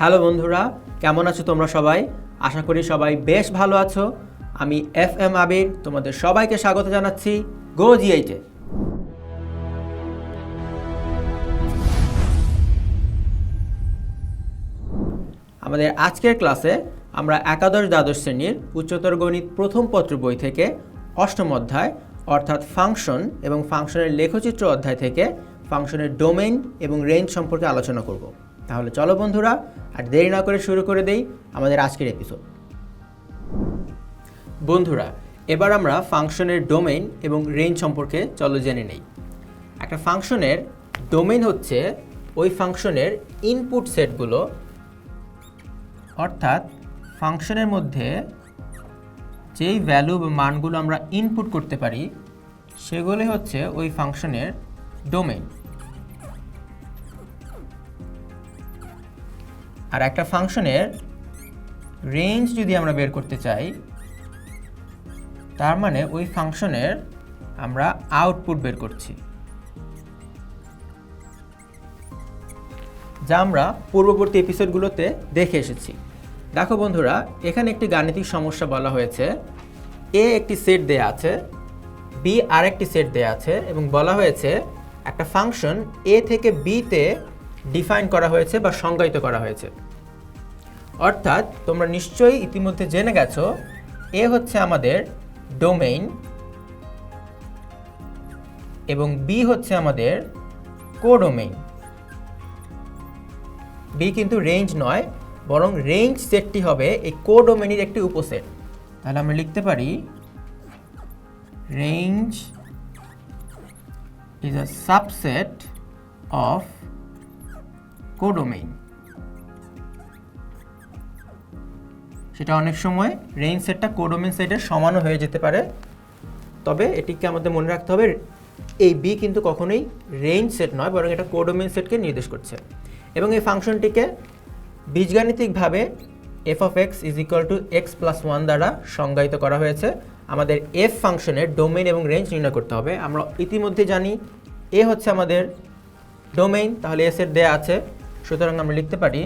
Hello বন্ধুরা, কেমন আছো তোমরা সবাই? আশা করি সবাই বেশ ভালো আছো। আমি এফ এম আবির, তোমাদের সবাইকে স্বাগত জানাচ্ছি গো জিএইটে আমাদের আজকের ক্লাসে আমরা একাদশ দ্বাদশ শ্রেণির উচ্চতর গণিত প্রথম পত্র বই থেকে অষ্টম অধ্যায়, অর্থাৎ ফাংশন এবং ফাংশনের লেখচিত্র অধ্যায় থেকে ফাংশনের ডোমেইন এবং রেঞ্জ সম্পর্কে আলোচনা করব। তাহলে চলো বন্ধুরা, আর দেরি না করে শুরু করে দেই আমাদের আজকের এপিসোড বন্ধুরা, এবার আমরা ফাংশনের ডোমেইন এবং রেঞ্জ সম্পর্কে চলো জেনে নেই। একটা ফাংশনের ডোমেইন হচ্ছে ওই ফাংশনের ইনপুট সেটগুলো অর্থাৎ ফাংশনের মধ্যে যেই ভ্যালু বা মানগুলো আমরা ইনপুট করতে পারি সেগুলি হচ্ছে ওই ফাংশনের ডোমেইন আর একটা ফাংশনের রেঞ্জ যদি আমরা বের করতে চাই, তার মানে ওই ফাংশনের আমরা আউটপুট বের করছি। যা আমরা পূর্ববর্তী এপিসোডগুলোতে দেখে এসেছি। দেখো বন্ধুরা, এখানে একটি গাণিতিক সমস্যা বলা হয়েছে। এ একটি সেট দেয়া আছে বি আরেকটি সেট দেয়া আছে এবং বলা হয়েছে একটা ফাংশন এ থেকে বিতে ডিফাইন করা হয়েছে বা সংজ্ঞায়িত করা হয়েছে। অর্থাৎ তোমরা নিশ্চয়ই ইতিমধ্যে জেনে গেছো, এ হচ্ছে আমাদের ডোমেইন এবং বি হচ্ছে আমাদের কোডোমেইন বি কিন্তু রেঞ্জ নয়, বরং রেঞ্জ সেটটি হবে এই কোডোমেনের একটি উপসেট। তাহলে আমরা লিখতে পারি range is a subset of codomain সেটা অনেক সময় রেঞ্জ সেটটা কোডোমেন সেটের সমানও হয়ে যেতে পারে। তবে এটিকে আমাদের মনে রাখতে হবে, এই বি কিন্তু কখনোই রেঞ্জ সেট নয়, বরং এটা কোডোমেন সেটকে নির্দেশ করছে। এবং এই ফাংশনটিকে বীজগাণিতিকভাবে f of x is equal to x plus one দ্বারা সংজ্ঞায়িত করা হয়েছে। আমাদের এফ ফাংশনের ডোমেইন এবং রেঞ্জ নির্ণয় করতে হবে। আমরা ইতিমধ্যে জানি এ হচ্ছে আমাদের ডোমেইন তাহলে এস এর দেয়া আছে। সুতরাং আমরা লিখতে পারি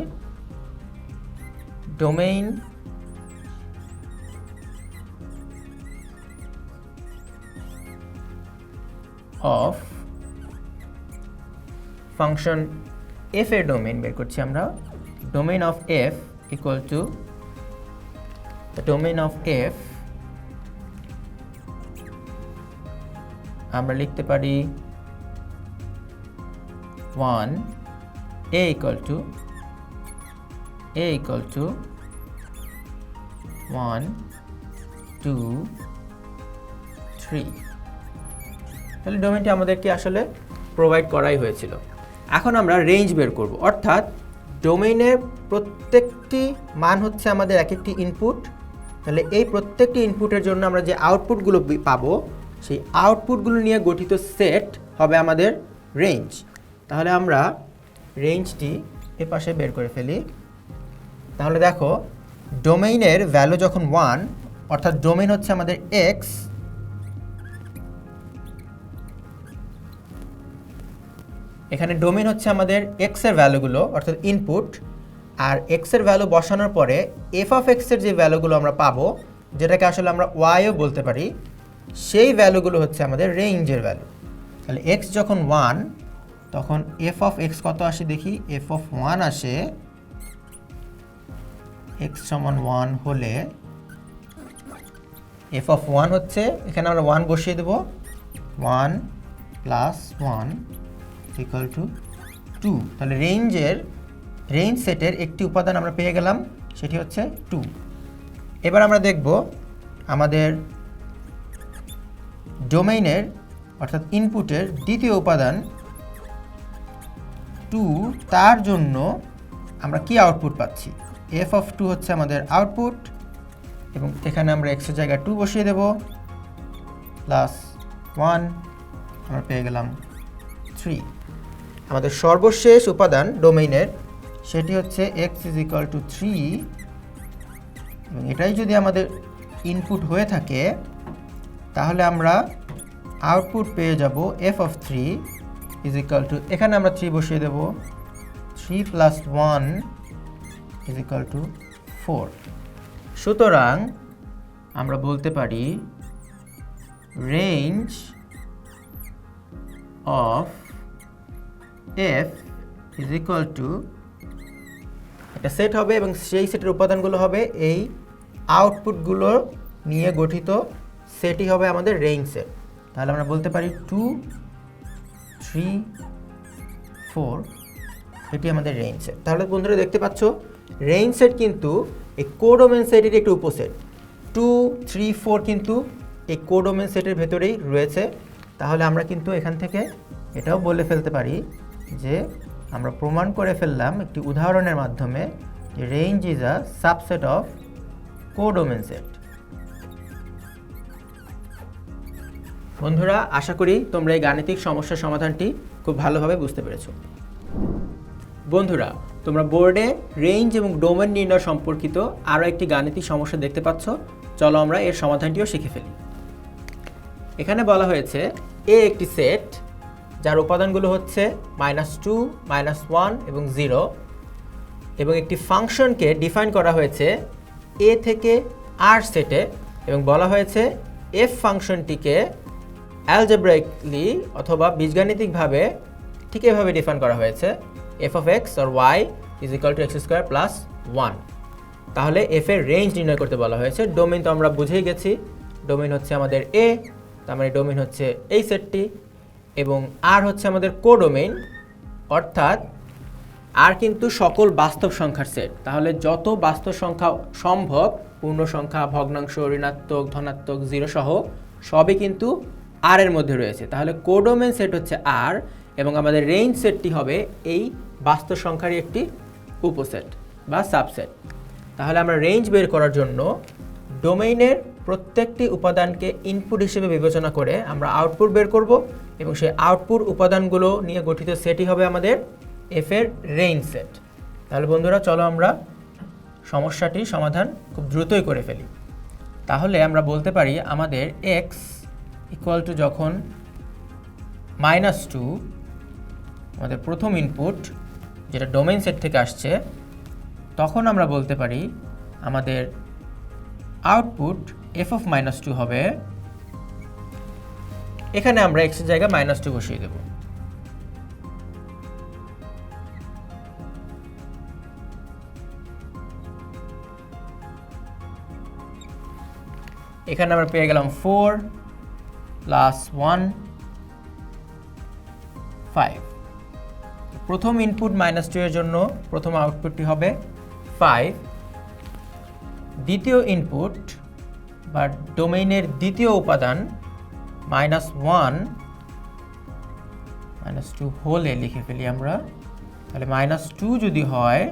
ডোমেইন অফ ফাংশন এফ এর ডোমেইন বের করছি আমরা। Domain of f equal to the domain of f আমরা লিখতে পারি one a equal to a equal to one two three তাহলে ডোমেনটি আমাদেরকে আসলে প্রোভাইড করাই হয়েছিল। এখন আমরা রেঞ্জ বের করব। অর্থাৎ ডোমেইনের প্রত্যেকটি মান হচ্ছে আমাদের এক একটি ইনপুট তাহলে এই প্রত্যেকটি ইনপুটের জন্য আমরা যে আউটপুটগুলো পাবো, সেই আউটপুটগুলো নিয়ে গঠিত সেট হবে আমাদের রেঞ্জ তাহলে আমরা রেঞ্জটি এ পাশে বের করে ফেলি। তাহলে দেখো ডোমেইনের ভ্যালু যখন ওয়ান অর্থাৎ ডোমেইন হচ্ছে আমাদের এক্স এখানে ডোমেন হচ্ছে আমাদের এক্সের ভ্যালুগুলো অর্থাৎ ইনপুট আর এক্সের ভ্যালু বসানোর পরে এফ অফ এক্সের যে ভ্যালুগুলো আমরা পাবো, যেটাকে আসলে আমরা ওয়াইও বলতে পারি, সেই ভ্যালুগুলো হচ্ছে আমাদের রেঞ্জের ভ্যালু তাহলে এক্স যখন ওয়ান তখন এফ অফ এক্স কত আসে দেখি? এফ অফ ওয়ান আসে এক্স সমান ওয়ান হলে এফ অফ ওয়ান হচ্ছে, এখানে আমরা ওয়ান বসিয়ে দেবো one plus one equal to two তাহলে রেঞ্জের রেঞ্জ সেটের একটি উপাদান আমরা পেয়ে গেলাম, সেটি হচ্ছে টু এবার আমরা দেখব আমাদের ডোমেইনের অর্থাৎ ইনপুটের দ্বিতীয় উপাদান টু তার জন্য আমরা কি আউটপুট পাচ্ছি? এফ অফ টু হচ্ছে আমাদের আউটপুট এবং এখানে আমরা এক্সের জায়গায় টু বসিয়ে দেব প্লাস ওয়ান আমরা পেয়ে গেলাম থ্রি আমাদের সর্বশেষ উপাদান ডোমেইনের, সেটি হচ্ছে x is equal to three এবং এটাই যদি আমাদের ইনপুট হয়ে থাকে, তাহলে আমরা আউটপুট পেয়ে যাব f of three is equal to এখানে আমরা থ্রি বসিয়ে দেব। Three plus one is equal to four সুতরাং আমরা বলতে পারি range of f is equal to একটা সেট হবে এবং সেই সেটের উপাদানগুলো হবে এই আউটপুটগুলো নিয়ে গঠিত সেটই হবে আমাদের রেঞ্জ সেট তাহলে আমরা বলতে পারি টু থ্রি ফোর এটি আমাদের রেঞ্জ সেট তাহলে বন্ধুরা দেখতে পাচ্ছ রেঞ্জ সেট কিন্তু এই কোডোমেন সেটের একটি উপসেট। টু থ্রি ফোর কিন্তু এই কোডোমেন সেটের ভেতরেই রয়েছে। তাহলে আমরা কিন্তু এখান থেকে এটাও বলে ফেলতে পারি যে আমরা প্রমাণ করে ফেললাম একটি উদাহরণের মাধ্যমে যে range is a subset of codomain set বন্ধুরা, আশা করি তোমরা এই গাণিতিক সমস্যার সমাধানটি খুব ভালোভাবে বুঝতে পেরেছ। বন্ধুরা, তোমরা বোর্ডে রেঞ্জ এবং ডোমেন নির্ণয় সম্পর্কিত আরও একটি গাণিতিক সমস্যা দেখতে পাচ্ছ। চলো আমরা এর সমাধানটিও শিখে ফেলি। এখানে বলা হয়েছে এ একটি সেট যার উপাদানগুলো হচ্ছে মাইনাস টু মাইনাস ওয়ান এবং জিরো এবং একটি ফাংশনকে ডিফাইন করা হয়েছে এ থেকে আর সেটে এবং বলা হয়েছে এফ ফাংশনটিকে অ্যালজেব্রাইকলি অথবা বীজগাণিতিকভাবে ঠিক এভাবে ডিফাইন করা হয়েছে। F of x or y is equal to x square plus one তাহলে এফ এর রেঞ্জ নির্ণয় করতে বলা হয়েছে। ডোমেন তো আমরা বুঝেই গেছি। ডোমেন হচ্ছে আমাদের এ তার মানে ডোমেন হচ্ছে এই সেটটি এবং আর হচ্ছে আমাদের কোডোমেইন, অর্থাৎ আর কিন্তু সকল বাস্তব সংখ্যার সেট। তাহলে যত বাস্তব সংখ্যা সম্ভব, পূর্ণ সংখ্যা, ভগ্নাংশ, ঋণাত্মক, ধনাত্মক, জিরো সহ, সবই কিন্তু আর এর মধ্যে রয়েছে। তাহলে কোডোমেন সেট হচ্ছে আর এবং আমাদের রেঞ্জ সেটটি হবে এই বাস্তব সংখ্যারই একটি উপসেট বা সাবসেট। তাহলে আমরা রেঞ্জ বের করার জন্য ডোমেইনের প্রত্যেকটি উপাদানকে ইনপুট হিসেবে বিবেচনা করে আমরা আউটপুট বের করব এবং সেই আউটপুট উপাদানগুলো নিয়ে গঠিত সেটই হবে আমাদের এফ এর রেঞ্জ সেট তাহলে বন্ধুরা, চলো আমরা সমস্যাটির সমাধান খুব দ্রুতই করে ফেলি। তাহলে আমরা বলতে পারি আমাদের এক্স ইকুয়াল টু যখন মাইনাস টু আমাদের প্রথম ইনপুট যেটা ডোমেইন সেট থেকে আসছে, তখন আমরা বলতে পারি আমাদের output f of minus two হবে। এখানে আমরা এক্সের জায়গায় মাইনাস টু বসিয়ে দেব। এখানে আমরা পেয়ে গেলাম ফোর প্লাস ওয়ান ফাইভ প্রথম ইনপুট মাইনাস টু এর জন্য প্রথম আউটপুটটি হবে ফাইভ দ্বিতীয় ইনপুট বা ডোমেইনের দ্বিতীয় উপাদান মাইনাস ওয়ান, মাইনাস টু হোলে লিখে ফেলি আমরা। তাহলে মাইনাস টু যদি হয়,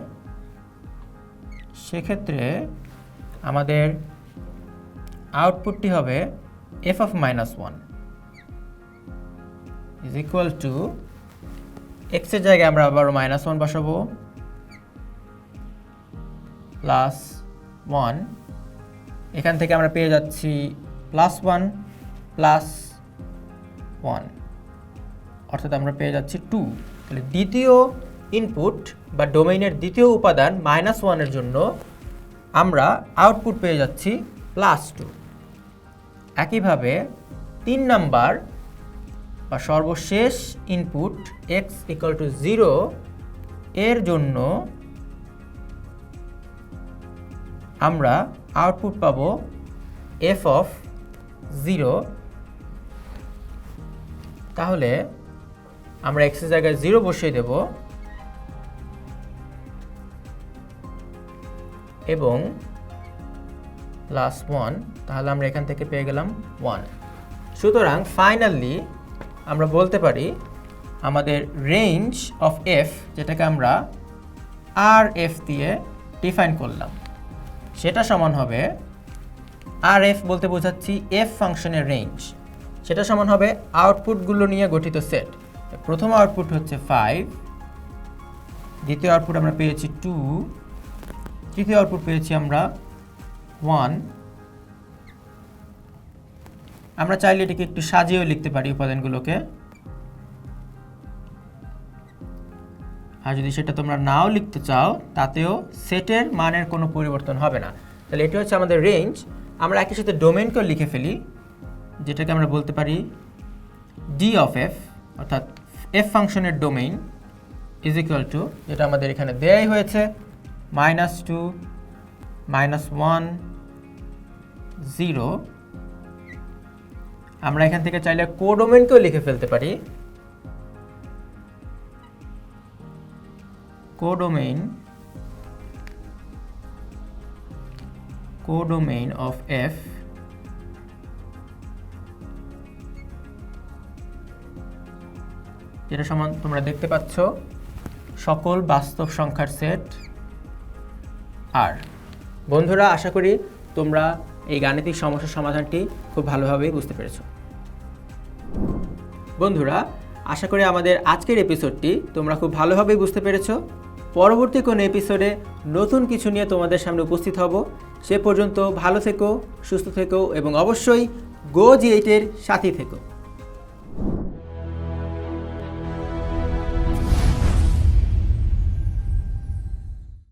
সেক্ষেত্রে আমাদের আউটপুটটি হবে f of minus one. Is equal to এক্সের জায়গায় আমরা আবার মাইনাস ওয়ান বসাবো, প্লাস ওয়ান। এখান থেকে আমরা পেয়ে যাচ্ছি প্লাস ওয়ান প্লাস ওয়ান অর্থাৎ আমরা পেয়ে যাচ্ছি টু তাহলে দ্বিতীয় ইনপুট বা ডোমেইনের দ্বিতীয় উপাদান মাইনাস ওয়ানের জন্য আমরা আউটপুট পেয়ে যাচ্ছি প্লাস টু একইভাবে তিন নাম্বার বা সর্বশেষ input x equal to zero এর জন্য আমরা আউটপুট পাবো এফ অফ জিরো তাহলে আমরা এক্সের জায়গায় জিরো বসিয়ে দেব। এবং প্লাস ওয়ান তাহলে আমরা এখান থেকে পেয়ে গেলাম ওয়ান সুতরাং ফাইনালি আমরা বলতে পারি আমাদের রেঞ্জ অফ এফ যেটাকে আমরা আর এফ দিয়ে ডিফাইন করলাম। সেটা সমান হবে আর এফ বলতে বোঝাচ্ছি এফ ফাংশনের রেঞ্জ সেটা সমান হবে আউটপুটগুলো নিয়ে গঠিত সেট। প্রথম আউটপুট হচ্ছে ফাইভ দ্বিতীয় আউটপুট আমরা পেয়েছি টু তৃতীয় আউটপুট পেয়েছি আমরা ওয়ান আমরা চাইলে এটাকে একটু সাজিয়েও লিখতে পারি উপাদানগুলোকে। আর যদি সেটা তোমরা নাও লিখতে চাও, তাতেও সেটের মানের কোনো পরিবর্তন হবে না। তাহলে এটি হচ্ছে আমাদের রেঞ্জ আমরা একই সাথে ডোমেনকেও লিখে ফেলি, যেটাকে আমরা বলতে পারি ডি অফ এফ অর্থাৎ এফ ফাংশনের ডোমেইন ইজ ইকুয়াল টু যেটা আমাদের এখানে দেয়াই হয়েছে minus two minus one zero আমরা এখান থেকে চাইলে কোডোমেনকেও লিখে ফেলতে পারি। কোডোমেইন কোডোমেইন অফ এফ যেটা সমান তোমরা দেখতে পাচ্ছ, সকল বাস্তব সংখ্যার সেট আর বন্ধুরা, আশা করি তোমরা এই গাণিতিক সমস্যার সমাধানটি খুব ভালোভাবেই বুঝতে পেরেছ। বন্ধুরা, আশা করি আমাদের আজকের এপিসোডটি তোমরা খুব ভালোভাবেই বুঝতে পেরেছ। পরবর্তী কোনো এপিসোডে নতুন কিছু নিয়ে তোমাদের সামনে উপস্থিত হব। সে পর্যন্ত ভালো থেকো, সুস্থ থেকো এবং অবশ্যই গো জি এইটের সাথী থেকো।